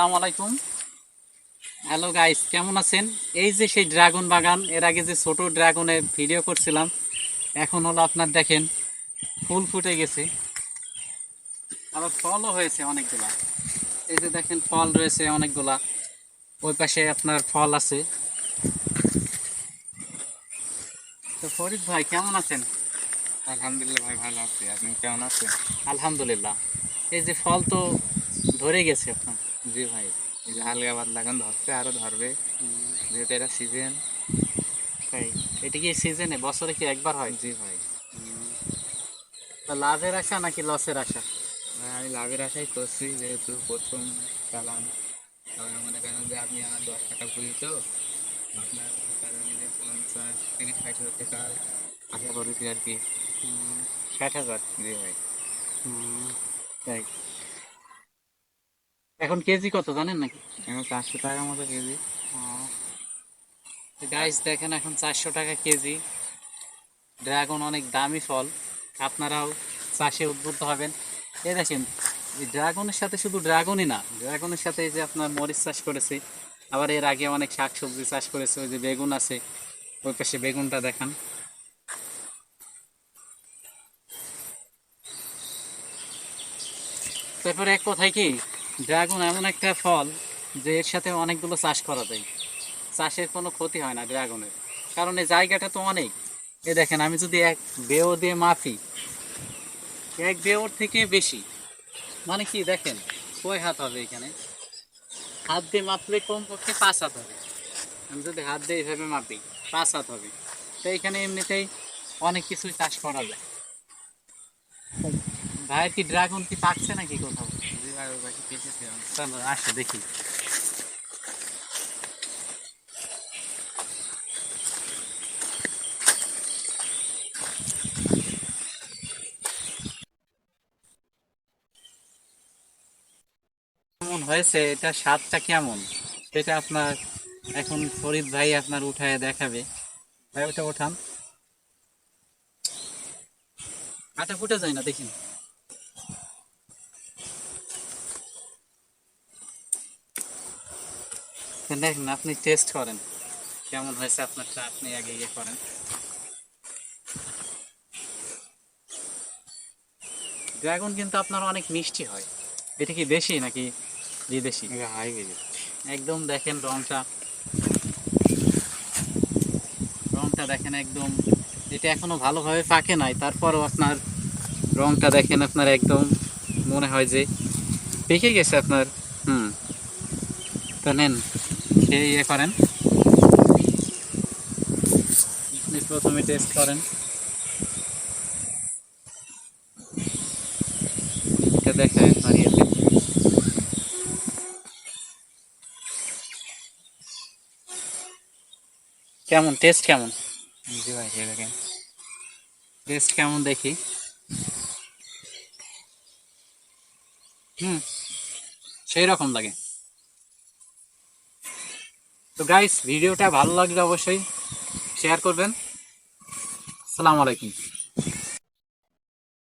সালাম আলাইকুম। Hello guys কেমন আছেন? এই যে সেই ড্রাগন বাগান এর আগে যে ছোট ড্রাগনে ভিডিও করছিলাম এখন হলো আপনার দেখেন ফুল ফুটে গেছে। আবার ফলও হয়েছে অনেকগুলা। এই যে দেখেন ফল রয়েছে অনেকগুলা। ওই পাশে আপনার ফল আছে। তো ফরিদ ভাই কেমন আছেন? আলহামদুলিল্লাহ ভাই ভালো আছি। আপনি কেমন আছেন? আলহামদুলিল্লাহ। এই যে ফল তো ধরে গেছে আপনার। জি ভাই। এই যে হালকা বাদ লাগান ধরছে আরও ধরবে। যেহেতু এটা সিজন তাই। এটা কি সিজনে বছরে কি একবার হয়? জি ভাই। লাভের আশা নাকি লসের আশা? আমি লাভের আশাই করছি যেহেতু প্রথম চালান। তবে মনে করেন যে আপনি আমার দশ টাকা পুরি তো। আপনার কারণে যে পঞ্চাশ থেকে ষাট হাজার টাকা আশা করেছি আর কি। ষাট হাজার। জি ভাই। তাই। এখন কেজি কত জানেন নাকি? এখন চারশো টাকার মতো কেজি। গাইস দেখেন এখন চারশো টাকা কেজি। ড্রাগন অনেক দামি ফল। আপনারাও চাষে উদ্বুদ্ধ হবেন। এই দেখেন এই ড্রাগনের সাথে শুধু ড্রাগনই না ড্রাগনের সাথে এই যে আপনার মরিচ চাষ করেছে আবার এর আগে অনেক শাক সবজি চাষ করেছে ওই যে বেগুন আছে ওই পাশে বেগুনটা দেখান। তারপরে এক কথায় কি? ড্রাগন এমন একটা ফল যে এর সাথে অনেকগুলো চাষ করা যায়। চাষের কোনো ক্ষতি হয় না ড্রাগনের। কারণ এই জায়গাটা তো অনেক। এ দেখেন, আমি যদি এক বেও দিয়ে মাপি, এক বেওর থেকে বেশি। মানে কি, দেখেন, কয় হাত হবে এখানে? হাত দিয়ে মাপলে কমপক্ষে পাঁচ হাত হবে। আমি যদি হাত দিয়ে এইভাবে মাপি, পাঁচ হাত হবে। তো এখানে এমনিতেই অনেক কিছুই চাষ করা যায়। ভাইয়ের কি ড্রাগন কি পাকছে নাকি কোথাও? দেখি। কেমন হয়েছে? এটা স্বাদটা কেমন? সেটা আপনার, এখন ফরিদ ভাই আপনার উঠায় দেখাবে। ভাই, ওটা ওঠান। আটা ফুটে যায় না, দেখি। তো দেখেন আপনি টেস্ট করেন। কেমন হয়েছে আপনারটা আপনি আগে ইয়ে করেন। ড্রাগন কিন্তু আপনার অনেক মিষ্টি হয়। এটা কি দেশি নাকি বিদেশি। একদম দেখেন রংটা। রংটা দেখেন একদম এটা এখনও ভালোভাবে পাকে নাই। তারপরও আপনার রংটা দেখেন আপনার একদম মনে হয় যে পেকে গেছে আপনার। হুম। তো নেন। খেয়ে ইয়ে করেন। প্রথমে টেস্ট করেন। দেখেন ইয়েতে। কেমন? টেস্ট কেমন? জি ভাই দেখেন। টেস্ট কেমন দেখি? হুম সেই রকম লাগে। তো গাইস ভিডিওটা ভালো লাগলে অবশ্যই শেয়ার করবেন। আসসালামু আলাইকুম।